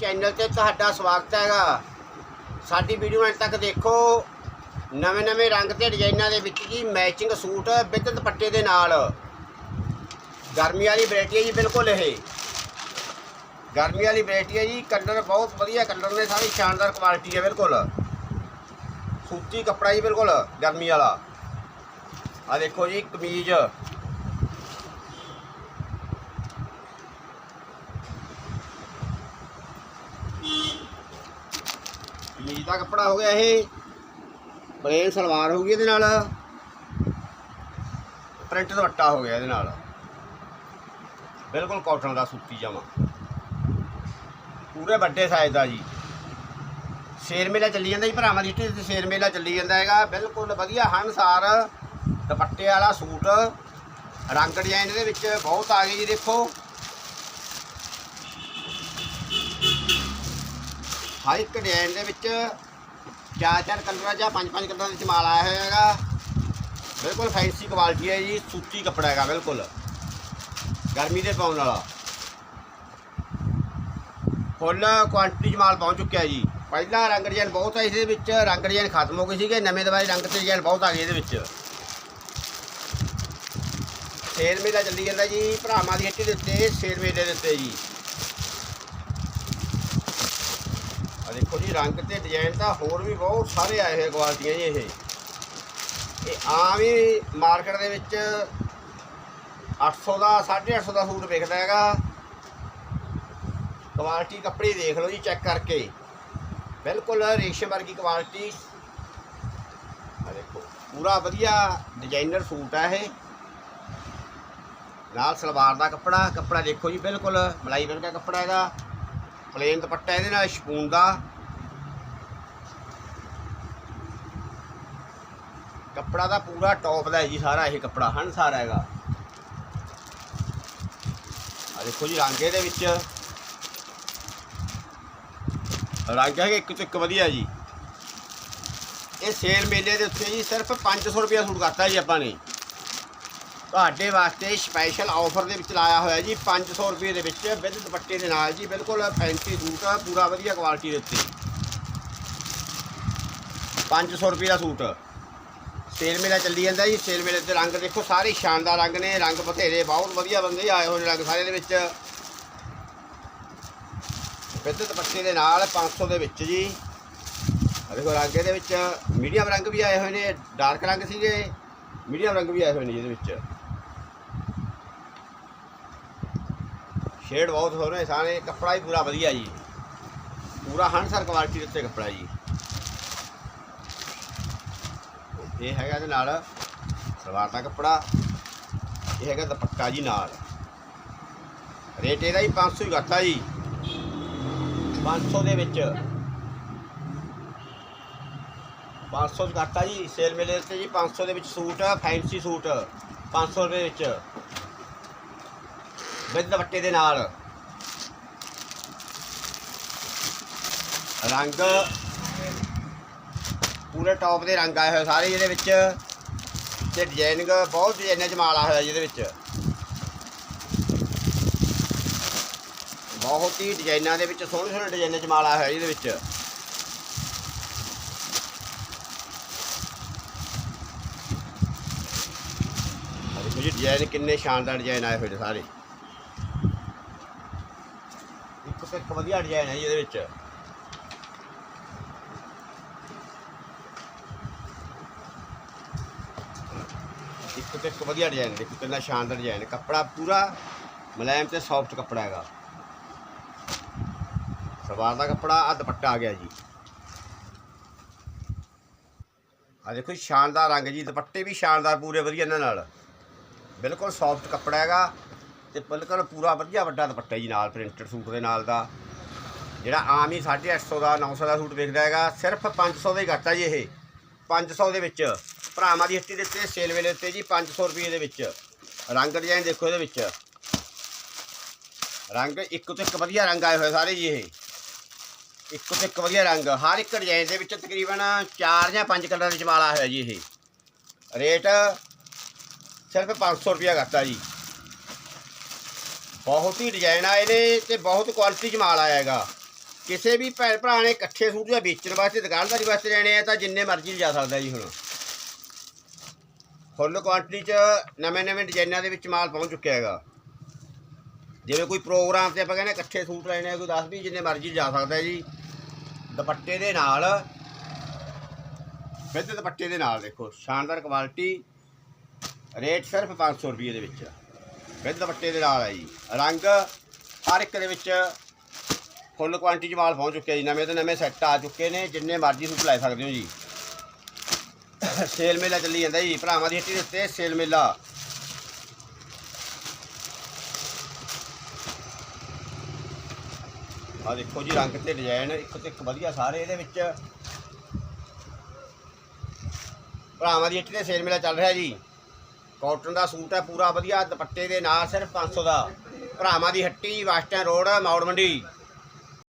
Channel ਤੇ ਤੁਹਾਡਾ ਸਵਾਗਤ ਹੈਗਾ। ਸਾਡੀ ਵੀਡੀਓ ਅੰਤ ਤੱਕ ਦੇਖੋ। ਨਵੇਂ-ਨਵੇਂ ਰੰਗ ਤੇ ਡਿਜ਼ਾਈਨਾਂ ਦੇ ਵਿੱਚ ਜੀ ਮੈਚਿੰਗ ਸੂਟ ਵਿਦ ਦੁਪੱਟੇ ਦੇ ਨਾਲ। ਗਰਮੀ ਵਾਲੀ ਵੈਰਾਈਟੀ ਹੈ ਜੀ ਬਿਲਕੁਲ ਇਹ। ਗਰਮੀ ਵਾਲੀ ਵੈਰਾਈਟੀ ਹੈ ਜੀ ਕਲਰ ਬਹੁਤ ਵਧੀਆ ਕਲਰ ਨੇ ਸਾਰੀ ਸ਼ਾਨਦਾਰ ਕੁਆਲਿਟੀ ਹੈ ਬਿਲਕੁਲ। ਸੂਤੀ ਕੱਪੜਾ ਜੀ ਬਿਲਕੁਲ ਗਰਮੀ ਵਾਲਾ। ਆ ਦੇਖੋ ਜੀ ਕਮੀਜ਼। ਕਮੀਜ਼ ਕੱਪੜਾ ਹੋ ਗਿਆ ਇਹ। ਪਲੇਨ ਸਲਵਾਰ ਹੋ ਗਈ ਇਹਦੇ ਨਾਲ। ਪ੍ਰਿੰਟ ਦੁਪੱਟਾ ਹੋ ਗਿਆ ਇਹਦੇ ਨਾਲ। ਬਿਲਕੁਲ ਕਾਟਨ ਦਾ ਸੂਤੀ ਜਾਮਾ। ਪੂਰੇ ਵੱਡੇ ਸਾਈਜ਼ ਦਾ ਜੀ। ਸ਼ੇਰ ਮੇਲਾ ਚੱਲੀ ਜਾਂਦਾ ਜੀ ਭਰਾਵਾਂ ਦੀ ਇੱਥੇ ਸ਼ੇਰ ਮੇਲਾ ਚੱਲੀ ਜਾਂਦਾ ਹੈਗਾ। ਬਿਲਕੁਲ ਵਧੀਆ ਹਨਸਾਰ ਦੁਪੱਟੇ ਵਾਲਾ ਸੂਟ। ਰੰਗ ਡਿਜ਼ਾਈਨ ਦੇ ਵਿੱਚ ਬਹੁਤ ਆ ਗਏ ਜੀ, ਦੇਖੋ। ਹਰ ਇੱਕ ਡਿਜ਼ਾਈਨ ਦੇ ਵਿੱਚ ਚਾਰ ਚਾਰ ਕਲਰਾਂ ਜਾਂ ਪੰਜ ਪੰਜ ਕਲਰਾਂ ਦੇ ਵਿੱਚ ਮਾਲ ਆਇਆ ਹੋਇਆ ਹੈਗਾ। ਬਿਲਕੁਲ ਫੈਂਸੀ ਕੁਆਲਿਟੀ ਹੈ ਜੀ, ਸੂਤੀ ਕੱਪੜਾ ਹੈਗਾ, ਬਿਲਕੁਲ। ਗਰਮੀ ਦੇ ਪਾਉਣ ਵਾਲਾ। ਫੁੱਲ ਕੁਆਂਟੀਟੀ 'ਚ ਮਾਲ ਪਹੁੰਚ ਚੁੱਕਿਆ ਜੀ। ਪਹਿਲਾਂ ਰੰਗ ਡਿਜ਼ਾਈਨ ਬਹੁਤ ਆਏ ਸੀ ਇਹਦੇ ਵਿੱਚ, ਰੰਗ ਡਿਜ਼ਾਈਨ ਖਤਮ ਹੋ ਗਏ ਸੀਗੇ, ਨਵੇਂ ਦਵਾਈ ਰੰਗ ਤੇ ਡਿਜ਼ਾਈਨ ਬਹੁਤ ਆ ਗਏ ਇਹਦੇ ਵਿੱਚ। ਸੇਲ ਮੇਲਾ ਚੱਲੀ ਜਾਂਦਾ ਜੀ, ਭਰਾਵਾਂ ਦੀ ਹੱਟੀ ਦੇ ਉੱਤੇ, ਸੇਲ ਮੇਲੇ ਦੇ ਉੱਤੇ ਜੀ ਆ ਦੇਖੋ ਜੀ, ਰੰਗ ਤੇ ਡਿਜ਼ਾਈਨ ਤਾਂ ਹੋਰ ਵੀ ਬਹੁਤ ਸਾਰੇ ਆਏ ਹੋਏ ਕੁਆਲਟੀਆਂ ਜੀ ਇਹ। ਇਹ ਆਮ ਹੀ ਮਾਰਕੀਟ ਦੇ ਵਿੱਚ 800 ਦਾ 850 ਦਾ ਸੂਟ ਵਿਕਦਾ ਹੈਗਾ। ਕੁਆਲਿਟੀ ਕੱਪੜੇ ਦੇਖ ਲਓ ਜੀ ਚੈੱਕ ਕਰਕੇ। ਬਿਲਕੁਲ ਰੇਸ਼ਮ ਵਰਗੀ ਕੁਆਲਿਟੀ ਆ ਦੇਖੋ, ਪੂਰਾ ਵਧੀਆ ਡਿਜ਼ਾਈਨਰ ਸੂਟ ਹੈ ਇਹ। ਨਾਲ ਸਲਵਾਰ ਦਾ ਕੱਪੜਾ ਕੱਪੜਾ ਦੇਖੋ ਜੀ, ਬਿਲਕੁਲ ਮਲਾਈ ਵਰਗਾ ਕੱਪੜਾ ਹੈਗਾ ਪਲੇਨ ਦੁਪੱਟਾ ਇਹਦੇ ਨਾਲ, ਸ਼ਪੂਨ ਦਾ। ਕੱਪੜਾ ਦਾ ਪੂਰਾ ਟੌਪ ਦਾ ਹੈ ਜੀ ਸਾਰਾ, ਇਹ ਕੱਪੜਾ ਹਣ ਸਾਰਾ ਹੈਗਾ। ਆ ਦੇਖੋ ਜੀ ਰੰਗ ਇਹਦੇ ਵਿੱਚ। ਰੰਗ ਹੈ ਇੱਕ ਤੋਂ ਇੱਕ ਵਧੀਆ ਜੀ। ਇਹ ਸੇਲ ਮੇਲੇ ਦੇ ਉੱਤੇ ਜੀ ਸਿਰਫ 500 ਰੁਪਏ ਸੂਟ ਕਰਤਾ ਜੀ ਆਪਾਂ ਨੇ। ਤੁਹਾਡੇ ਵਾਸਤੇ ਸਪੈਸ਼ਲ ਆਫਰ ਦੇ ਵਿੱਚ ਲਾਇਆ ਹੋਇਆ ਜੀ 500 ਰੁਪਏ ਦੇ ਵਿੱਚ ਵਿਦ ਦੁਪੱਟੇ ਦੇ ਨਾਲ ਜੀ, ਬਿਲਕੁਲ ਫੈਂਸੀ ਸੂਟ ਆ ਪੂਰਾ ਵਧੀਆ ਕੁਆਲਿਟੀ ਦੇ ਉੱਤੇ। 500 ਰੁਪਏ ਦਾ ਸੂਟ। ਸੇਲ ਮੇਲਾ ਚੱਲੀ ਜਾਂਦਾ ਜੀ, ਸੇਲ ਮੇਲੇ ਤੇ ਰੰਗ ਦੇਖੋ, ਸਾਰੇ ਸ਼ਾਨਦਾਰ ਰੰਗ ਨੇ, ਰੰਗ ਬਥੇਰੇ, ਬਹੁਤ ਵਧੀਆ ਬੰਦੇ ਆਏ ਹੋਏ ਨੇ ਰੰਗ ਸਾਰੇ ਦੇ ਵਿੱਚ। ਵਿਦ ਦੁਪੱਟੇ ਦੇ ਨਾਲ 500 ਦੇ ਵਿੱਚ ਜੀ। ਦੇਖੋ, ਰੰਗ ਇਹਦੇ ਵਿੱਚ ਮੀਡੀਅਮ ਰੰਗ ਵੀ ਆਏ ਹੋਏ ਨੇ ਡਾਰਕ ਰੰਗ ਸੀਗੇ ਮੀਡੀਅਮ ਰੰਗ ਵੀ ਆਏ ਹੋਏ ਨੇ ਇਹਦੇ ਵਿੱਚ। ਸ਼ੇਡ ਬਹੁਤ ਸੋਹਣੇ ਸਾਰੇ ਕੱਪੜਾ ਹੀ ਪੂਰਾ ਵਧੀਆ ਜੀ। ਪੂਰਾ ਹੰਸਰ ਕੁਆਲਿਟੀ ਦੇ ਉੱਤੇ ਕੱਪੜਾ ਜੀ। ਇਹ ਹੈਗਾ ਇਹਦੇ ਨਾਲ ਸਲਵਾਰ ਦਾ ਕੱਪੜਾ, ਇਹ ਹੈਗਾ ਦੁਪੱਟਾ ਜੀ ਨਾਲ। ਰੇਟ ਇਹਦਾ ਹੀ 500 ਹੀ ਘੱਟਾ ਜੀ। 500 ਦੇ ਵਿੱਚ। 500 ਚ ਘੱਟਾ ਜੀ, ਸੇਲ ਮੇਲੇ ਤੇ ਜੀ 500 ਦੇ ਵਿੱਚ ਸੂਟ, ਫੈਂਸੀ ਸੂਟ 500 ਰੁਪਏ ਵਿੱਚ। ਵਿਦ ਦੁਪੱਟੇ ਦੇ ਨਾਲ। ਰੰਗ ਪੂਰੇ ਟੌਪ ਦੇ ਰੰਗ ਆਏ ਹੋਏ ਸਾਰੇ ਜਿਹਦੇ ਵਿੱਚ। ਤੇ ਡਿਜ਼ਾਈਨਿੰਗ ਬਹੁਤ ਡਿਜ਼ਾਈਨਾਂ ਚ ਮਾਲ ਆਇਆ ਹੋਇਆ ਜਿਹਦੇ ਵਿੱਚ। ਬਹੁਤ ਹੀ ਡਿਜ਼ਾਈਨਾਂ ਦੇ ਵਿੱਚ, ਸੋਹਣੇ ਸੋਹਣੇ ਡਿਜ਼ਾਈਨਾਂ ਚ ਮਾਲ ਆਇਆ ਹੋਇਆ ਜਿਹਦੇ ਵਿੱਚ। ਆਹ ਜੀ ਡਿਜ਼ਾਈਨ ਕਿੰਨੇ ਸ਼ਾਨਦਾਰ ਡਿਜ਼ਾਈਨ ਆਏ ਹੋਏ ਸਾਰੇ। ਇੱਕ ਵਧੀਆ ਡਿਜ਼ਾਈਨ ਹੈ ਜੀ ਇਹਦੇ ਵਿੱਚ। ਇੱਕ ਤੋਂ ਇੱਕ ਵਧੀਆ ਡਿਜ਼ਾਈਨ ਦੇਖੋ ਕਿੰਨਾ ਸ਼ਾਨਦਾਰ ਡਿਜ਼ਾਈਨ ਕੱਪੜਾ ਪੂਰਾ ਮੁਲਾਇਮ ਤੇ ਸੌਫਟ ਕੱਪੜਾ ਹੈਗਾ। ਸਲਵਾਰ ਦਾ ਕੱਪੜਾ ਆ ਦੁਪੱਟਾ ਆ ਗਿਆ ਜੀ। ਆ ਦੇਖੋ ਜੀ, ਸ਼ਾਨਦਾਰ ਰੰਗ ਜੀ ਦੁਪੱਟੇ ਵੀ ਸ਼ਾਨਦਾਰ ਪੂਰੇ ਵਧੀਆ ਇਹਨਾਂ ਨਾਲ। ਬਿਲਕੁਲ ਸੌਫਟ ਕੱਪੜਾ ਹੈਗਾ। ਤੇ ਬਿਲਕੁਲ ਪੂਰਾ ਵਧੀਆ ਵੱਡਾ ਦੁਪੱਟਾ ਜੀ ਨਾਲ, ਪ੍ਰਿੰਟਡ ਸੂਟ ਦੇ ਨਾਲ ਦਾ। ਜਿਹੜਾ ਆਮ ਹੀ 850 ਦਾ 900 ਦਾ ਸੂਟ ਵੇਖਦਾ ਹੈਗਾ, ਸਿਰਫ 500 ਦਾ ਹੀ ਘੱਟਾ ਜੀ ਇਹ। 500 ਦੇ ਵਿੱਚ ਭਰਾਵਾਂ ਦੀ ਹੱਟੀ ਦੇ ਉੱਤੇ, ਸੇਲ ਵੇਲੇ ਉੱਤੇ ਜੀ 500 ਰੁਪਏ ਦੇ ਵਿੱਚ। ਰੰਗ ਡਿਜ਼ਾਈਨ ਦੇਖੋ ਇਹਦੇ ਵਿੱਚ। ਰੰਗ ਇੱਕ ਤੋਂ ਇੱਕ ਵਧੀਆ ਰੰਗ ਆਏ ਹੋਏ ਸਾਰੇ ਜੀ ਇਹ। ਇੱਕ ਤੋਂ ਇੱਕ ਵਧੀਆ ਰੰਗ। ਹਰ ਇੱਕ ਡਿਜ਼ਾਈਨ ਦੇ ਵਿੱਚ ਤਕਰੀਬਨ 4 ਜਾਂ 5 ਕਲਰ ਦੇ ਜਮਾਲਾ ਹੋਇਆ ਜੀ ਇਹ। ਰੇਟ ਸਿਰਫ 500 ਰੁਪਇਆ ਕਰਤਾ ਜੀ। ਬਹੁਤ ਹੀ ਡਿਜ਼ਾਈਨ ਆਏ ਨੇ ਤੇ ਬਹੁਤ ਕੁਆਲਿਟੀ ਚ ਮਾਲ ਆਇਆ ਹੈਗਾ। ਕਿਸੇ ਵੀ ਭੈਣ ਭਰਾ ਨੇ ਇਕੱਠੇ ਸੂਟ ਜਾਂ ਵੇਚਣ ਵਾਸਤੇ, ਦੁਕਾਨਦਾਰੀ ਵਾਸਤੇ ਲੈਣੇ ਆ ਤਾਂ ਜਿੰਨੇ ਮਰਜ਼ੀ ਜਾ ਸਕਦਾ ਜੀ ਹੁਣ। ਫੁੱਲ ਕੁਆਂਟੀਟੀ 'ਚ ਨਵੇਂ-ਨਵੇਂ ਡਿਜ਼ਾਈਨਾਂ ਦੇ ਵਿੱਚ ਮਾਲ ਪਹੁੰਚ ਚੁੱਕਿਆ ਹੈਗਾ। ਜਿਵੇਂ ਕੋਈ ਪ੍ਰੋਗਰਾਮ ਤੇ ਆਪਾਂ ਕਹਿੰਦੇ ਇਕੱਠੇ ਸੂਟ ਲੈਣੇ ਆ, ਕੋਈ 10 20 ਜਿੰਨੇ ਮਰਜ਼ੀ ਜਾ ਸਕਦਾ ਜੀ। ਦੁਪੱਟੇ ਦੇ ਨਾਲ ਵਿਦ ਦੁਪੱਟੇ ਦੇ ਨਾਲ ਦੇਖੋ, ਸ਼ਾਨਦਾਰ ਕੁਆਲਿਟੀ ਰੇਟ ਸਿਰਫ 500 ਰੁਪਏ ਦੇ ਵਿੱਚ ਵਿਦ ਦੁਪੱਟੇ ਦੇ ਨਾਲ ਹੈ ਜੀ। ਰੰਗ ਹਰ ਇੱਕ ਦੇ ਵਿੱਚ ਫੁੱਲ ਕੁਆਂਟੀਟੀ 'ਚ ਮਾਲ ਪਹੁੰਚ ਚੁੱਕਿਆ ਜੀ। ਨਵੇਂ ਤੋਂ ਨਵੇਂ ਸੈੱਟ ਆ ਚੁੱਕੇ ਨੇ, ਜਿੰਨੇ ਮਰਜ਼ੀ ਸੂਟ ਲੈ ਸਕਦੇ ਹੋ ਜੀ। ਸੇਲ ਮੇਲਾ ਚੱਲੀ ਜਾਂਦਾ ਜੀ। ਭਰਾਵਾਂ ਦੀ ਹੱਟੀ ਦੇ ਉੱਤੇ ਸੇਲ ਮੇਲਾ। ਆ ਦੇਖੋ ਜੀ, ਰੰਗ ਤੇ ਡਿਜ਼ਾਈਨ ਇੱਕ ਤੋਂ ਇੱਕ ਵਧੀਆ ਸਾਰੇ ਇਹਦੇ ਵਿੱਚ। ਭਰਾਵਾਂ ਦੀ ਹੱਟੀ ਤੇ ਸੇਲ ਮੇਲਾ ਚੱਲ ਰਿਹਾ ਜੀ। ਕਾਟਨ ਦਾ ਸੂਟ ਹੈ ਪੂਰਾ ਵਧੀਆ, ਦੁਪੱਟੇ ਦੇ ਨਾਲ ਸਿਰਫ 500 ਦਾ। ਭਰਾਵਾਂ ਦੀ ਹੱਟੀ ਵਾਸਟਨ ਰੋਡ, ਮੌੜ ਮੰਡੀ।